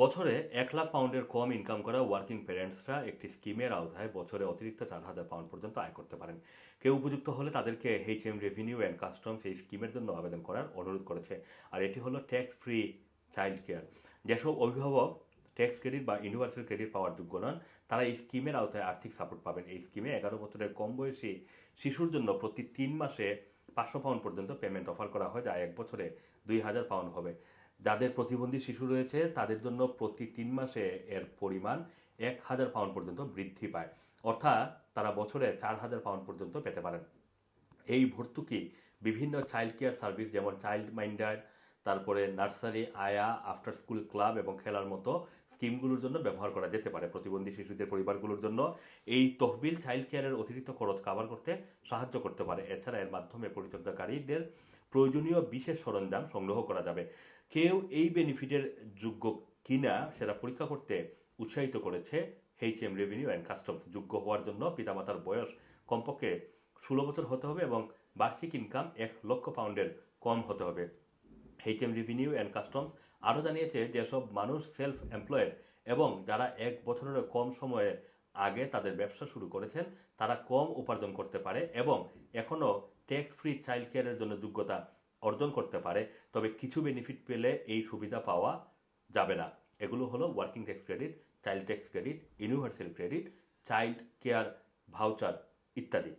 বছরে এক লাখ পাউন্ডের কম ইনকাম করা ওয়ার্কিং প্যারেন্টসরা একটি স্কিমের আওতায় বছরে অতিরিক্ত চার হাজার পাউন্ড পর্যন্ত আয় করতে পারেন। কেউ উপযুক্ত হলে তাদেরকে H M revenue and customs এই স্কিমের জন্য আবেদন করার অনুরোধ করেছে। আর এটি হলো ট্যাক্স ফ্রি চাইল্ড কেয়ার যেসব অভিভাবক ট্যাক্স ক্রেডিট বা ইউনিভার্সাল ক্রেডিট পাওয়ার যোগ্য নন, তারা এই স্কিমের আওতায় আর্থিক সাপোর্ট পাবেন। এই স্কিমে এগারো বছরের কম বয়সী শিশুর জন্য প্রতি তিন মাসে পাঁচশো পাউন্ড পর্যন্ত পেমেন্ট অফার করা হয়, যা এক বছরে দুই হাজার পাউন্ড হবে। যাদের প্রতিবন্ধী শিশু রয়েছে, তাদের জন্য প্রতি তিন মাসে এর পরিমাণ এক হাজার পাউন্ড পর্যন্ত বৃদ্ধি পায়। অর্থাৎ তারা বছরে চার হাজার পাউন্ড পর্যন্ত পেতে পারেন। এই ভর্তুকি বিভিন্ন চাইল্ড কেয়ার সার্ভিস যেমন চাইল্ড মাইন্ডার তারপরে নার্সারি, আয়া আফটার স্কুল ক্লাব এবং খেলার মতো স্কিমগুলোর জন্য ব্যবহার করা যেতে পারে প্রতিবন্ধী শিশুদের পরিবারগুলোর জন্য। এই তহবিল চাইল্ড কেয়ারের অতিরিক্ত খরচ কাভার করতে সাহায্য করতে পারে। এছাড়া এর মাধ্যমে পরিচর্যাকারীদের প্রয়োজনীয় বিশেষ সরঞ্জাম সংগ্রহ করা যাবে। কেউ এই বেনিফিটের যোগ্য কিনা সেটা পরীক্ষা করতে উৎসাহিত করেছে H M revenue and customs যোগ্য হওয়ার জন্য পিতামাতার বয়স কমপক্ষে ষোলো বছর হতে হবে এবং বার্ষিক ইনকাম এক লক্ষ পাউন্ডের কম হতে হবে। H M revenue and customs আরও জানিয়েছে যেসব মানুষ সেলফ এমপ্লয়েড এবং যারা এক বছরের কম সময়ে আগে তাদের ব্যবসা শুরু করেছেন, তারা কম উপার্জন করতে পারে এবং এখনও ট্যাক্স ফ্রি চাইল্ড কেয়ারের জন্য যোগ্যতা অর্জন করতে পারে, তবে কিছু বেনিফিট পেলে এই সুবিধা পাওয়া যাবে না। এগুলো হলো working tax credit child tax credit universal credit child care voucher ইত্যাদি।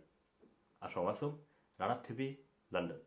আসম আসম রানার টিভি, লন্ডন।